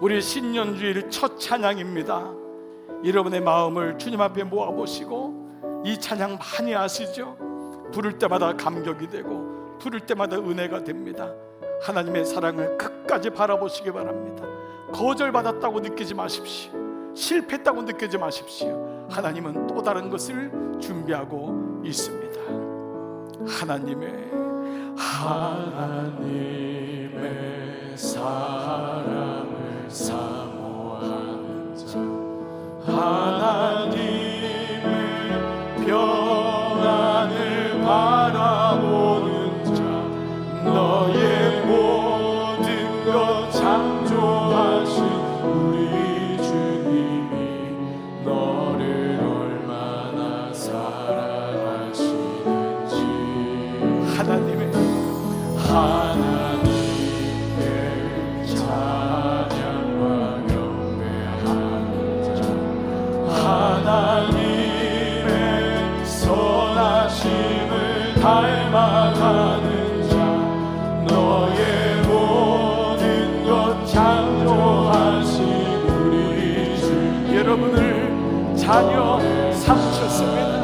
우리 신년주일 첫 찬양입니다. 여러분의 마음을 주님 앞에 모아 보시고 이 찬양 많이 아시죠? 부를 때마다 감격이 되고 부를 때마다 은혜가 됩니다. 하나님의 사랑을 끝까지 바라보시기 바랍니다. 거절받았다고 느끼지 마십시오. 실패했다고 느끼지 마십시오. 하나님은 또 다른 것을 준비하고 있습니다. 하나님의 하나님의 사랑을 사모하는 자. 하나님의 평안을 바라보는 자 너의 자녀 삼으셨습니다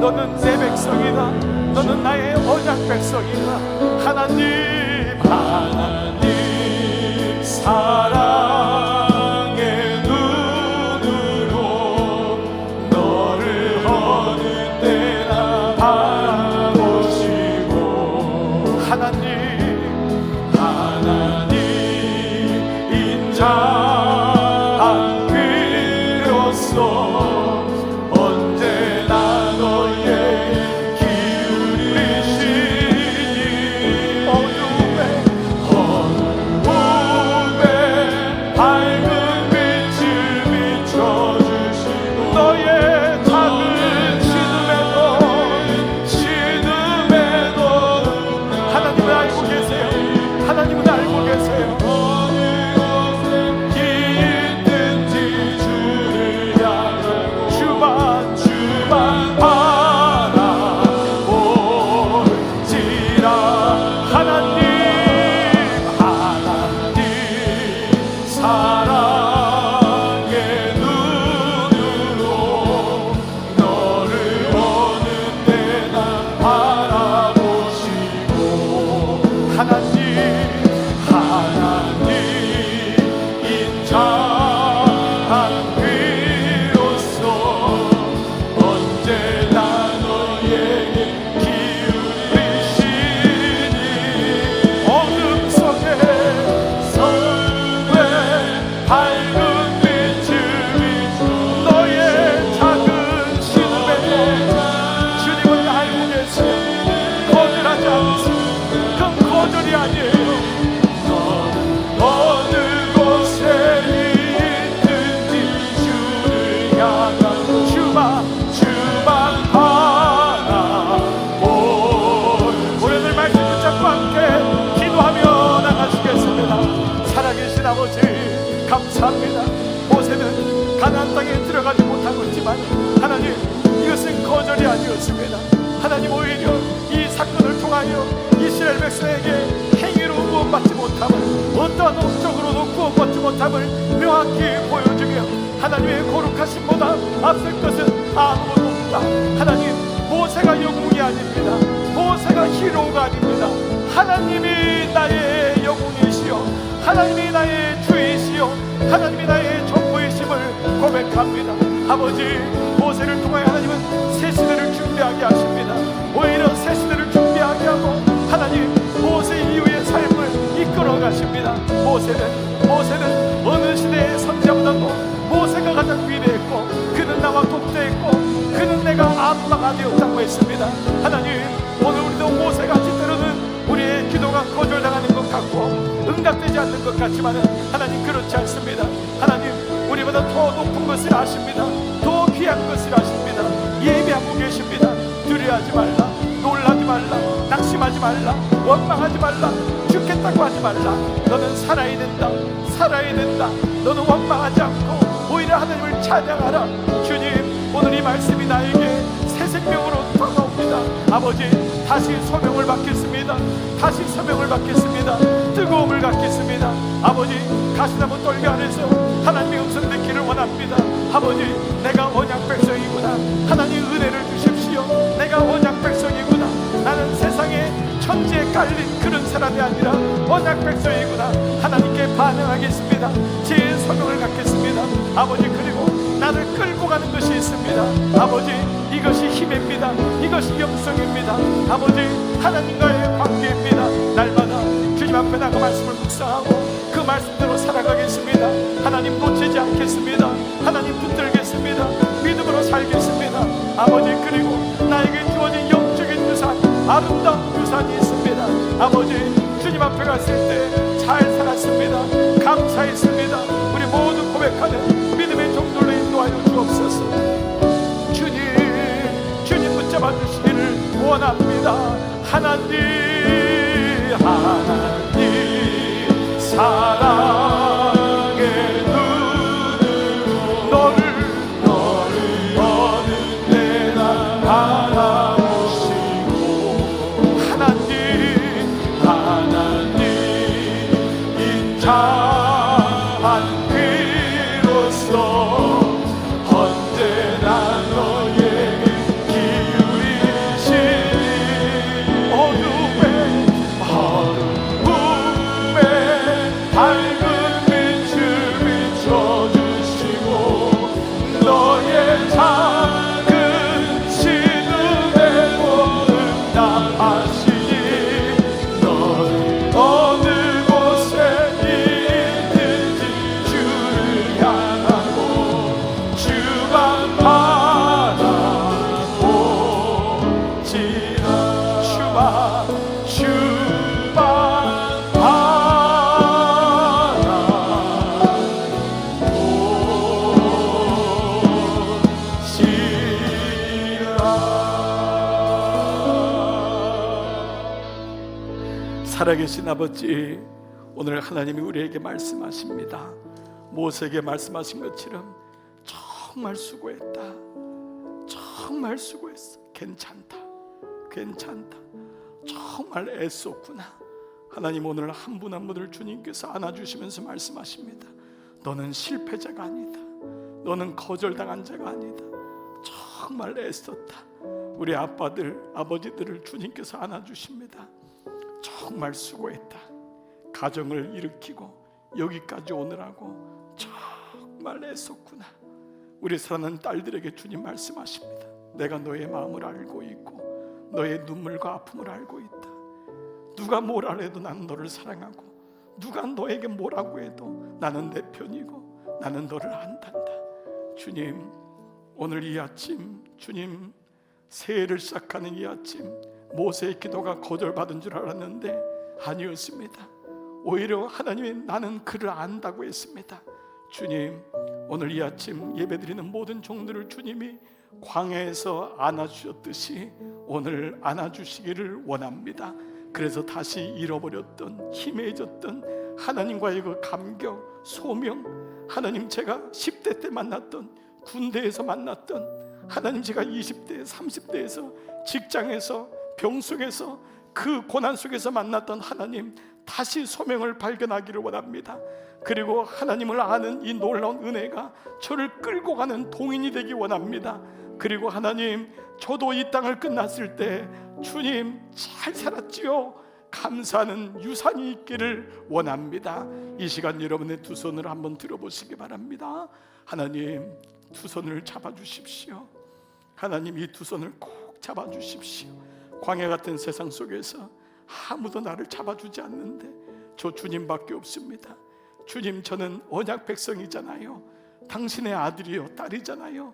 너는 내 백성이다 너는 나의 언약 백성이다 하나님 하나님 사랑 안 땅에 들어가지 못하고 있지만 하나님 이것은 거절이 아니었습니다. 하나님 오히려 이 사건을 통하여 이스라엘 백성에게 행위로 구원받지 못함을 어떠한 업적으로도 구원받지 못함을 명확히 보여주며 하나님의 거룩하심보다 앞설 것은 아무것도 없다. 하나님 모세가 영웅이 아닙니다. 모세가 히로가 아닙니다. 하나님이 나의 영웅이시여. 하나님이 나의 주이시여. 하나님이 나의 전부이심을 고백합니다. 아버지 모세를 통하여 하나님은 새 시대를 준비하게 하십니다. 오히려 새 시대를 준비하게 하고 하나님 모세 이후의 삶을 이끌어 가십니다. 모세는 모세는 어느 시대의 선지자보다도 모세가 가장 위대했고 그는 나와 독대했고 그는 내가 안마가 되었다고 했습니다. 하나님 오늘 우리도 모세같이 때로는 우리의 기도가 거절당하는 것 같고 응답되지 않는 것 같지만 하나님 그렇지 않습니다 것을 아십니다. 더 귀한 것을 아십니다. 예비하고 계십니다. 두려워하지 말라. 놀라지 말라. 낙심하지 말라. 원망하지 말라. 죽겠다고 하지 말라. 너는 살아야 된다. 살아야 된다. 너는 원망하지 않고 오히려 하나님을 찬양하라. 주님 오늘 이 말씀이 나에게 새 생명으로 돌아옵니다. 아버지 다시 소명을 받겠습니다. 다시 소명을 받겠습니다. 뜨거움을 갖겠습니다. 아버지 가시나무 떨기 안에서 하나님의 음성 듣기를 원합니다. 아버지 내가 언약 백성이구나. 하나님 은혜를 주십시오. 내가 언약 백성이구나. 나는 세상에 천지에 깔린 그런 사람이 아니라 언약 백성이구나. 하나님께 반응하겠습니다. 제 소명을 갖겠습니다. 아버지 그리고 나를 끌고 가는 것이 있습니다. 아버지 이것이 힘입니다. 이것이 영성입니다. 아버지 하나님과의 관계입니다. 날마다 주님 앞에 나가 말씀을 묵상하고 그 말씀대로 살아가겠습니다. 하나님 놓치지 않겠습니다. 하나님 붙들겠습니다. 믿음으로 살겠습니다. 아버지 그리고 나에게 주어진 영적인 유산 아름다운 유산이 있습니다. 아버지 주님 앞에 갔을 때 잘 살았습니다. 감사했습니다 하 살아계신 아버지 오늘 하나님이 우리에게 말씀하십니다. 모세에게 말씀하신 것처럼 정말 수고했다. 정말 수고했어. 괜찮다. 괜찮다. 정말 애썼구나. 하나님 오늘 한 분 한 분을 주님께서 안아주시면서 말씀하십니다. 너는 실패자가 아니다. 너는 거절당한 자가 아니다. 정말 애썼다. 우리 아빠들 아버지들을 주님께서 안아주십니다 정말 수고했다. 가정을 일으키고 여기까지 오느라고 정말 애썼구나. 우리 사랑하는 딸들에게 주님 말씀하십니다. 내가 너의 마음을 알고 있고 너의 눈물과 아픔을 알고 있다. 누가 뭐라 해도 나는 너를 사랑하고 누가 너에게 뭐라고 해도 나는 내 편이고 나는 너를 안단다. 주님 오늘 이 아침 주님 새해를 시작하는 이 아침 모세의 기도가 거절받은 줄 알았는데 아니었습니다. 오히려 하나님이 나는 그를 안다고 했습니다. 주님 오늘 이 아침 예배드리는 모든 종들을 주님이 광야에서 안아주셨듯이 오늘 안아주시기를 원합니다. 그래서 다시 잃어버렸던 희미해졌던 하나님과의 그 감격, 소명 하나님 제가 10대 때 만났던 군대에서 만났던 하나님 제가 20대, 30대에서 직장에서 병 속에서 그 고난 속에서 만났던 하나님 다시 소명을 발견하기를 원합니다. 그리고 하나님을 아는 이 놀라운 은혜가 저를 끌고 가는 동인이 되기 원합니다. 그리고 하나님 저도 이 땅을 끝났을 때 주님 잘 살았지요. 감사하는 유산이 있기를 원합니다. 이 시간 여러분의 두 손을 한번 들어보시기 바랍니다. 하나님 두 손을 잡아 주십시오. 하나님 이 두 손을 꼭 잡아 주십시오. 광야 같은 세상 속에서 아무도 나를 잡아주지 않는데 저 주님밖에 없습니다. 주님 저는 언약 백성이잖아요. 당신의 아들이요 딸이잖아요.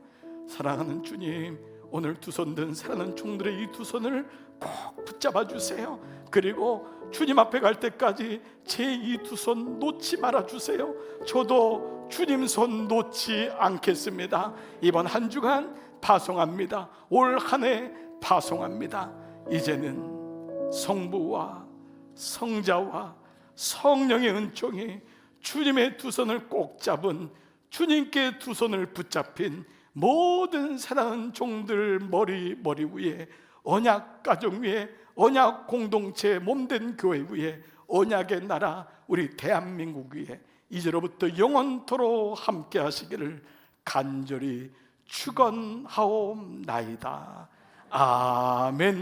사랑하는 주님 오늘 두 손 든 사랑하는 종들의 이 두 손을 꼭 붙잡아 주세요. 그리고 주님 앞에 갈 때까지 제 이 두 손 놓지 말아 주세요. 저도 주님 손 놓지 않겠습니다. 이번 한 주간 파송합니다. 올 한 해 파송합니다. 이제는 성부와 성자와 성령의 은총이 주님의 두 손을 꼭 잡은 주님께 두 손을 붙잡힌 모든 사랑하는 종들 머리 머리 위에 언약 가정 위에 언약 공동체 몸된 교회 위에 언약의 나라 우리 대한민국 위에 이제로부터 영원토록 함께 하시기를 간절히 축원하옵나이다. 아멘.